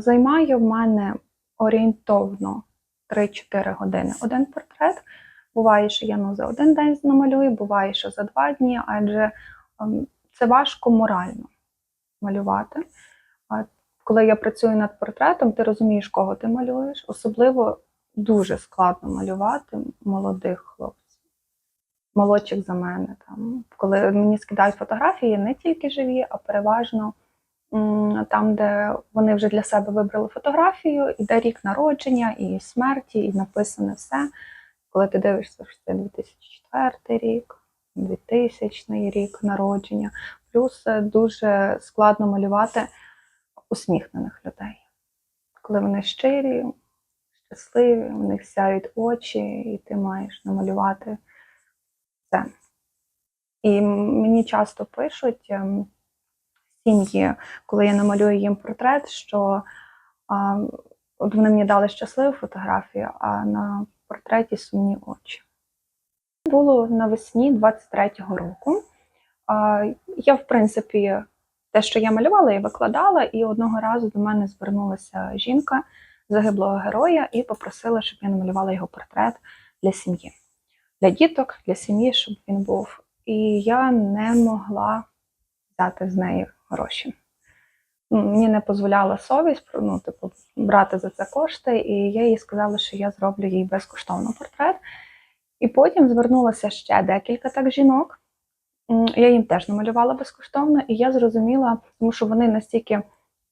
Займає в мене орієнтовно 3-4 години один портрет. Буває, що я ну, за один день намалюю, буває, що за два дні, адже ем, це важко морально малювати. Коли я працюю над портретом, ти розумієш, кого ти малюєш. Особливо дуже складно малювати молодих хлопців, молодших за мене. Там. Коли мені скидають фотографії, не тільки живі, а переважно там, де вони вже для себе вибрали фотографію, іде рік народження, і смерті, і написане все. Коли ти дивишся, що це 2004 рік, 2000 рік народження. Плюс е, дуже складно малювати усміхнених людей. Коли вони щирі, щасливі, у них сяють очі, і ти маєш намалювати це. І мені часто пишуть ем, сім'ї, коли я намалюю їм портрет, що а, от вони мені дали щасливу фотографію, а на портреті сумні очі. Було навесні 23-го року. А, Я, в принципі, те, що я малювала, я викладала, і одного разу до мене звернулася жінка загиблого героя і попросила, щоб я намалювала його портрет для сім'ї, для діток, для сім'ї, щоб він був. І я не могла взяти з неї гроші. Ну, Мені не дозволяла совість ну, типу, брати за це кошти, і я їй сказала, що я зроблю їй безкоштовно портрет. І потім звернулося ще декілька так жінок. Я їм теж намалювала безкоштовно, і я зрозуміла, тому що вони настільки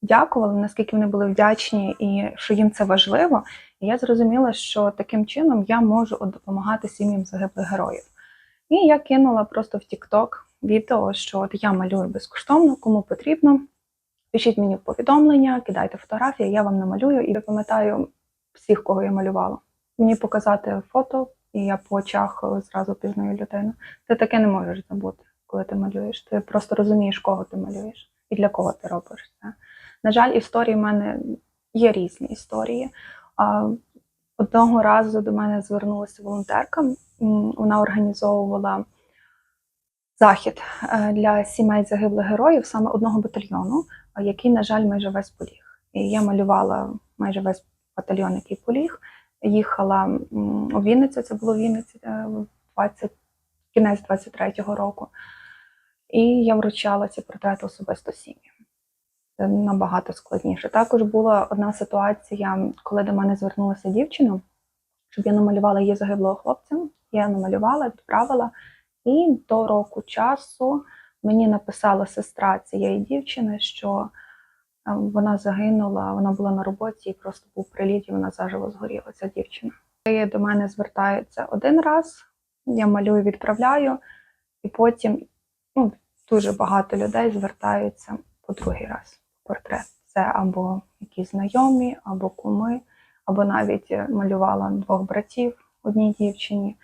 дякували, наскільки вони були вдячні, і що їм це важливо. І я зрозуміла, що таким чином я можу допомагати сім'ям загиблих героїв. І я кинула просто в TikTok відео, що от я малюю безкоштовно, кому потрібно. Пишіть мені повідомлення, кидайте фотографії, я вам намалюю і пам'ятаю всіх, кого я малювала. Мені показати фото, і я по очах е, зразу пізнаю людину. Ти таке не можеш забути, коли ти малюєш. Ти просто розумієш, кого ти малюєш і для кого ти робиш це. На жаль, історії в мене є різні історії. Одного разу до мене звернулася волонтерка. Вона організовувала захід е, для сімей загиблих героїв саме одного батальйону, який, на жаль, майже весь поліг. І я малювала майже весь батальйон, який поліг. Їхала у Вінницю, це було Вінниці е, 20, кінець 23-го року. І я вручала ці портрети особисто сім'ям. Це набагато складніше. Також була одна ситуація, коли до мене звернулася дівчина, щоб я намалювала її загиблого хлопця. Я намалювала, відправила. І до року часу мені написала сестра цієї дівчини, що е, вона загинула, вона була на роботі і просто був приліт, і вона заживо згоріла, ця дівчина. І до мене звертаються один раз, я малюю, відправляю, і потім ну, дуже багато людей звертаються по другий раз. Портрет. Це або якісь знайомі, або куми, або навіть малювала двох братів одній дівчині,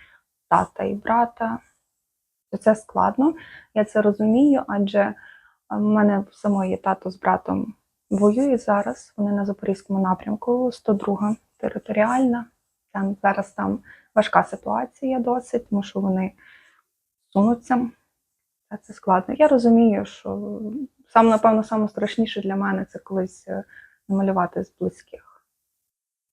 тата і брата. Це складно, я це розумію, адже е, в мене самої тато з братом воюють зараз. Вони на Запорізькому напрямку, 102 територіальна. Там зараз там важка ситуація досить, тому що вони сунуться. Це складно. Я розумію, що сам, напевно, саме страшніше для мене це колись е, намалювати з близьких.